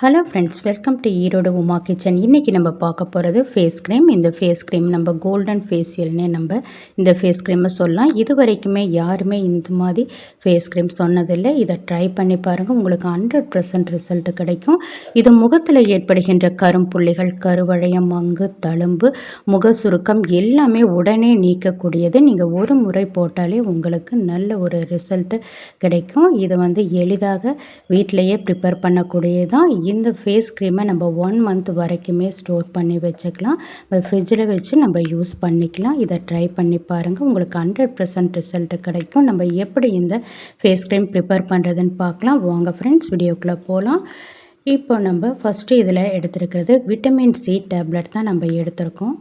Hello friends welcome to Erode Uma kitchen இன்றைக்கி நம்ம பார்க்க போகிறது ஃபேஸ் க்ரீம் இந்த ஃபேஸ் க்ரீம் நம்ம கோல்டன் ஃபேஷியல்னே நம்ம இந்த ஃபேஸ் க்ரீமை சொல்லலாம். இது வரைக்குமே யாருமே இந்த மாதிரி ஃபேஸ் க்ரீம் சொன்னதில்லை. இதை ட்ரை பண்ணி பாருங்கள் உங்களுக்கு ஹண்ட்ரட் பர்சன்ட் ரிசல்ட் கிடைக்கும். இது முகத்தில் ஏற்படுகின்ற கரும்புள்ளிகள் கருவழையம் மங்கு தழும்பு முக சுருக்கம் எல்லாமே உடனே நீக்கக்கூடியது. நீங்கள் ஒரு முறை போட்டாலே உங்களுக்கு நல்ல ஒரு ரிசல்ட்டு கிடைக்கும். இது வந்து எளிதாக வீட்டிலையே ப்ரிப்பேர் பண்ணக்கூடியதான் இந்த ஃபேஸ் க்ரீமை நம்ம ஒன் மந்த் வரைக்குமே ஸ்டோர் பண்ணி வச்சுக்கலாம். இப்போ ஃப்ரிட்ஜில் வச்சு நம்ம யூஸ் பண்ணிக்கலாம். இதை ட்ரை பண்ணி பாருங்கள் உங்களுக்கு ஹண்ட்ரட் பர்சன்ட் ரிசல்ட்டு கிடைக்கும். நம்ம எப்படி இந்த ஃபேஸ் க்ரீம் ப்ரிப்பேர் பண்ணுறதுன்னு பார்க்கலாம். வாங்க ஃப்ரெண்ட்ஸ் வீடியோக்குள்ளே போகலாம் இப்போ நம்ம ஃபஸ்ட்டு இதில் எடுத்துருக்கிறது விட்டமின் சி டேப்லெட் தான் நம்ம எடுத்திருக்கோம்.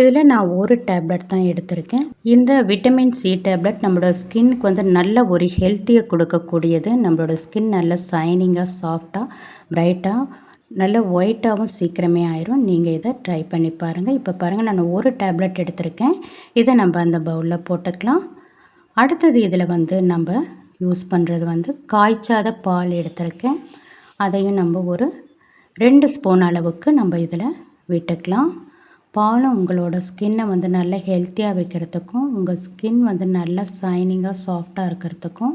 இதில் நான் ஒரு டேப்லெட் தான் எடுத்திருக்கேன். இந்த விட்டமின் சி டேப்லெட் நம்மளோட ஸ்கின்னுக்கு வந்து நல்ல ஒரு ஹெல்த்தியை கொடுக்கக்கூடியது. நம்மளோட ஸ்கின் நல்ல சைனிங்காக சாஃப்டாக ப்ரைட்டாக நல்ல ஒயிட்டாகவும் சீக்கிரமே ஆயிரும். நீங்கள் இதை ட்ரை பண்ணி பாருங்கள். இப்போ பாருங்கள் நான் ஒரு டேப்லெட் எடுத்திருக்கேன். இதை நம்ம அந்த பவுலில் போட்டுக்கலாம். அடுத்தது இதில் வந்து நம்ம யூஸ் பண்ணுறது வந்து காய்ச்சாத பால் எடுத்திருக்கேன். அதையும் நம்ம ஒரு ரெண்டு ஸ்பூன் அளவுக்கு நம்ம இதில் விட்டுக்கலாம். பாலும் உங்களோட ஸ்கின்னை வந்து நல்லா ஹெல்த்தியாக வைக்கிறதுக்கும் உங்கள் ஸ்கின் வந்து நல்லா சைனிங்காக சாஃப்டாக இருக்கிறதுக்கும்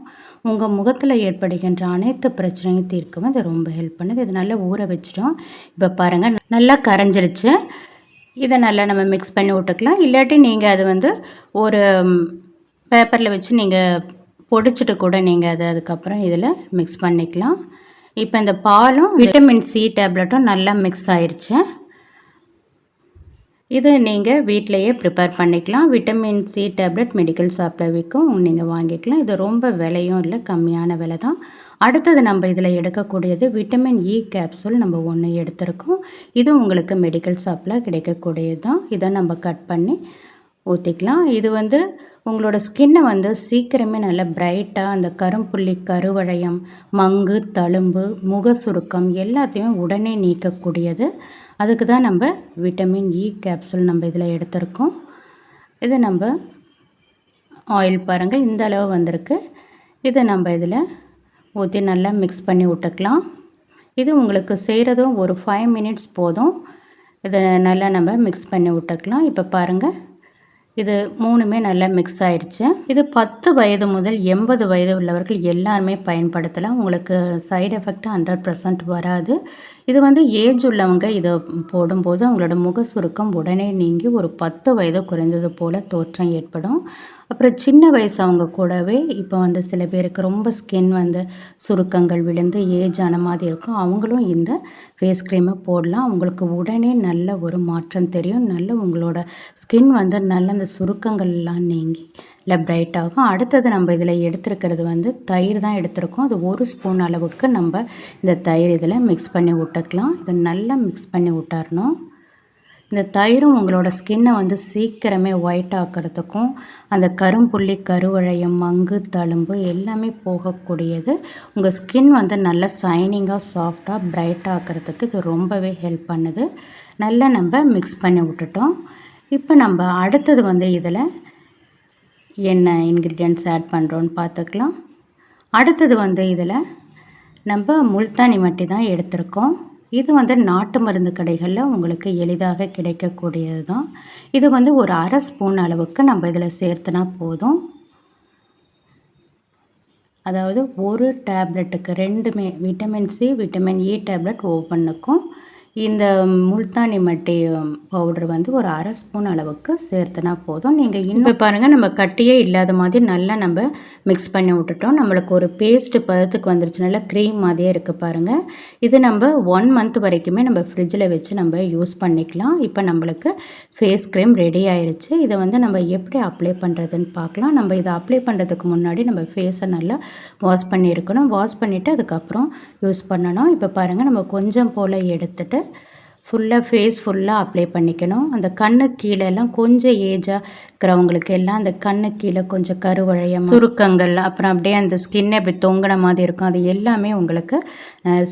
உங்கள் முகத்தில் ஏற்படுகின்ற அனைத்து பிரச்சனையும் தீர்க்கவும் இது ரொம்ப ஹெல்ப் பண்ணுது. இது நல்லா ஊற வச்சிடும். இப்போ பாருங்கள் நல்லா கரைஞ்சிருச்சு. இதை நல்லா நம்ம மிக்ஸ் பண்ணி விட்டுக்கலாம். இல்லாட்டி நீங்கள் அது வந்து ஒரு பேப்பரில் வச்சு நீங்கள் பொடிச்சிட்டு கூட நீங்கள் அதை அதுக்கப்புறம் இதில் மிக்ஸ் பண்ணிக்கலாம். இப்போ இந்த பாலும் விட்டமின் சி டேப்லெட்டும் நல்லா மிக்ஸ் ஆயிடுச்சு இது நீங்கள் வீட்டிலையே ப்ரிப்பேர் பண்ணிக்கலாம். விட்டமின் சி டேப்லெட் மெடிக்கல் ஷாப்பில் விற்கும் நீங்கள் வாங்கிக்கலாம். இது ரொம்ப விலையும் இல்லை கம்மியான விலை தான் அடுத்தது நம்ம இதில் எடுக்கக்கூடியது விட்டமின் இ கேப்சூல் நம்ம ஒன்று எடுத்திருக்கோம். இது உங்களுக்கு மெடிக்கல் ஷாப்பில் கிடைக்கக்கூடியது தான் இதை நம்ம கட் பண்ணி ஊற்றிக்கலாம் இது வந்து உங்களோட ஸ்கின்னை வந்து சீக்கிரமே நல்லா பிரைட்டாக அந்த கரும்புள்ளி கருவழையம் மங்கு தழும்பு முக சுருக்கம் எல்லாத்தையும் உடனே நீக்கக்கூடியது. அதுக்கு தான் நம்ம விட்டமின் இ கேப்சூல் நம்ம இதில் எடுத்திருக்கோம். இதை நம்ம ஆயில் பாருங்கள் இந்த அளவு வந்திருக்கு. இதை நம்ம இதில் ஊற்றி நல்லா மிக்ஸ் பண்ணி விட்டுக்கலாம். இது உங்களுக்கு செய்கிறதும் ஒரு ஃபைவ் மினிட்ஸ் போதும். இதை நல்லா நம்ம மிக்ஸ் பண்ணி விட்டுக்கலாம். இப்போ பாருங்கள் இது மூணுமே நல்லா மிக்ஸ் ஆயிடுச்சு இது பத்து வயது முதல் எண்பது வயது உள்ளவர்கள் எல்லாருமே பயன்படுத்தலாம். உங்களுக்கு சைடு எஃபெக்ட் ஹண்ட்ரட் பர்சன்ட் வராது. இது வந்து ஏஜ் உள்ளவங்க இதை போடும்போது அவங்களோட முக சுருக்கம் உடனே நீங்கி ஒரு பத்து வயது குறைந்தது போல் தோற்றம் ஏற்படும். அப்புறம் சின்ன வயசு அவங்க கூடவே இப்போ வந்து சில பேருக்கு ரொம்ப ஸ்கின் வந்து சுருக்கங்கள் விழுந்து ஏஜ் ஆன மாதிரி இருக்கும். அவங்களும் இந்த ஃபேஸ் க்ரீமை போடலாம். அவங்களுக்கு உடனே நல்ல ஒரு மாற்றம் தெரியும். நல்ல உங்களோட ஸ்கின் வந்து நல்ல அந்த சுருக்கங்கள்லாம் நீங்கி இல்லை பிரைட் ஆகும். அடுத்தது நம்ம இதில் எடுத்துருக்கிறது வந்து தயிர் தான் எடுத்திருக்கோம். அது ஒரு ஸ்பூன் அளவுக்கு நம்ம இந்த தயிர் இதில் மிக்ஸ் பண்ணி விட்டுக்கலாம். இதை நல்லா மிக்ஸ் பண்ணி விட்டுறணும். இந்த தயிரும் உங்களோட ஸ்கின்னை வந்து சீக்கிரமே ஒயிட் ஆக்கிறதுக்கும் அந்த கரும்புள்ளி கருவழையம் மங்கு தழும்பு எல்லாமே போகக்கூடியது. உங்கள் ஸ்கின் வந்து நல்ல சைனிங்காக சாஃப்டாக பிரைட் ஆக்கிறதுக்கு இது ரொம்பவே ஹெல்ப் பண்ணுது. நல்லா நம்ம மிக்ஸ் பண்ணி விட்டுட்டோம். இப்போ நம்ம அடுத்தது வந்து இதில் என்ன இன்க்ரீடியன்ட்ஸ் ஆட் பண்ணுறோன்னு பார்த்துக்கலாம் அடுத்தது வந்து இதில் நம்ம முல்தானி மட்டி தான் எடுத்திருக்கோம். இது வந்து நாட்டு மருந்து கடைகளில் உங்களுக்கு எளிதாக கிடைக்கக்கூடியது தான் இது வந்து ஒரு அரை ஸ்பூன் அளவுக்கு நம்ம இதில் சேர்த்துனா போதும். அதாவது ஒரு டேப்லெட்டுக்கு ரெண்டுமே vitamin C vitamin E tablet ஓப்பனுக்கும் இந்த முல்தானி மட்டி பவுடர் வந்து ஒரு அரை ஸ்பூன் அளவுக்கு சேர்த்துனா போதும். நீங்கள் இன்னும் பாருங்கள் நம்ம கட்டியே இல்லாத மாதிரி நல்லா நம்ம மிக்ஸ் பண்ணி விட்டுட்டோம். நம்மளுக்கு ஒரு பேஸ்ட்டு பதத்துக்கு வந்துருச்சு. நல்லா க்ரீம் மாதிரியே இருக்குது பாருங்கள் இது நம்ம ஒன் மந்த் வரைக்குமே நம்ம ஃப்ரிட்ஜில் வச்சு நம்ம யூஸ் பண்ணிக்கலாம். இப்போ நம்மளுக்கு ஃபேஸ் க்ரீம் ரெடி ஆயிடுச்சு இதை வந்து நம்ம எப்படி அப்ளை பண்ணுறதுன்னு பார்க்கலாம். நம்ம இதை அப்ளை பண்ணுறதுக்கு முன்னாடி நம்ம ஃபேஸை நல்லா வாஷ் பண்ணியிருக்கணும். வாஷ் பண்ணிவிட்டு அதுக்கப்புறம் யூஸ் பண்ணணும். இப்போ பாருங்கள் நம்ம கொஞ்சம் போல் எடுத்துகிட்டு ஃபுல்லாக ஃபேஸ் ஃபுல்லாக அப்ளை பண்ணிக்கணும். அந்த கண்ணு கீழே எல்லாம் கொஞ்சம் ஏஜாக இருக்கிறவங்களுக்கு எல்லாம் அந்த கண்ணு கீழே கொஞ்சம் கருவழையம் சுருக்கங்கள். அப்புறம் அப்படியே அந்த ஸ்கின்னே அப்படி தொங்கின மாதிரி இருக்கும். அது எல்லாமே உங்களுக்கு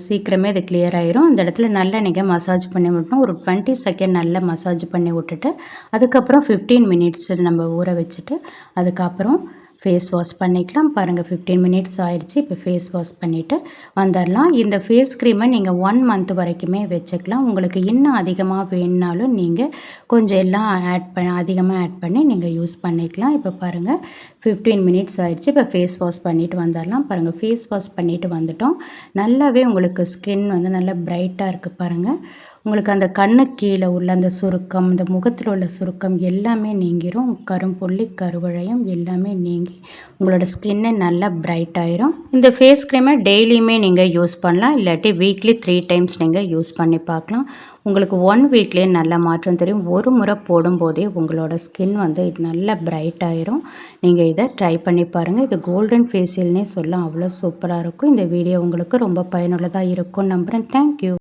சீக்கிரமே அது கிளியர் ஆயிரும். அந்த இடத்துல நல்லா நீங்கள் மசாஜ் பண்ணி விட்டணும் ஒரு டுவெண்ட்டி செகண்ட் நல்லா மசாஜ் பண்ணி விட்டுட்டு அதுக்கப்புறம் ஃபிஃப்டீன் மினிட்ஸ் நம்ம ஊற வச்சுட்டு அதுக்கப்புறம் ஃபேஸ் வாஷ் பண்ணிக்கலாம். பாருங்கள் ஃபிஃப்டீன் மினிட்ஸ் ஆயிடுச்சு. இப்போ ஃபேஸ் வாஷ் பண்ணிவிட்டு வந்துடலாம் இந்த ஃபேஸ் க்ரீமை நீங்கள் ஒன் மந்த் வரைக்குமே வச்சுக்கலாம். உங்களுக்கு இன்னும் அதிகமாக வேணுனாலும் நீங்கள் கொஞ்சம் எல்லாம் ஆட் பண்ண அதிகமாக ஆட் பண்ணி நீங்கள் யூஸ் பண்ணிக்கலாம். இப்போ பாருங்கள் ஃபிஃப்டீன் மினிட்ஸ் ஆயிடுச்சு. இப்போ ஃபேஸ் வாஷ் பண்ணிவிட்டு வந்துடலாம் பாருங்கள் ஃபேஸ் வாஷ் பண்ணிவிட்டு வந்துட்டோம். நல்லாவே உங்களுக்கு ஸ்கின் வந்து நல்லா பிரைட்டாக இருக்குது பாருங்கள் உங்களுக்கு அந்த கண்ணு கீழே உள்ள அந்த சுருக்கம் இந்த முகத்தில் உள்ள சுருக்கம் எல்லாமே நீங்கிரும். கரும்புள்ளி கருவழையும் எல்லாமே நீங்கி உங்களோட ஸ்கின்னு நல்லா பிரைட் ஆயிரும். இந்த ஃபேஸ் க்ரீமை டெய்லியுமே நீங்கள் யூஸ் பண்ணலாம். இல்லாட்டி வீக்லி த்ரீ டைம்ஸ் நீங்கள் யூஸ் பண்ணி பார்க்கலாம். உங்களுக்கு ஒன் வீக்லேயே நல்ல மாற்றம் தெரியும். ஒரு முறை போடும்போதே உங்களோட ஸ்கின் வந்து நல்லா பிரைட் ஆயிரும். நீங்கள் இதை ட்ரை பண்ணி பாருங்கள் இது கோல்டன் ஃபேஷியல்னே சொல்லலாம் அவ்வளோ சூப்பராக இருக்கும். இந்த வீடியோ உங்களுக்கு ரொம்ப பயனுள்ளதாக இருக்கும் நம்புகிறேன் தேங்க்யூ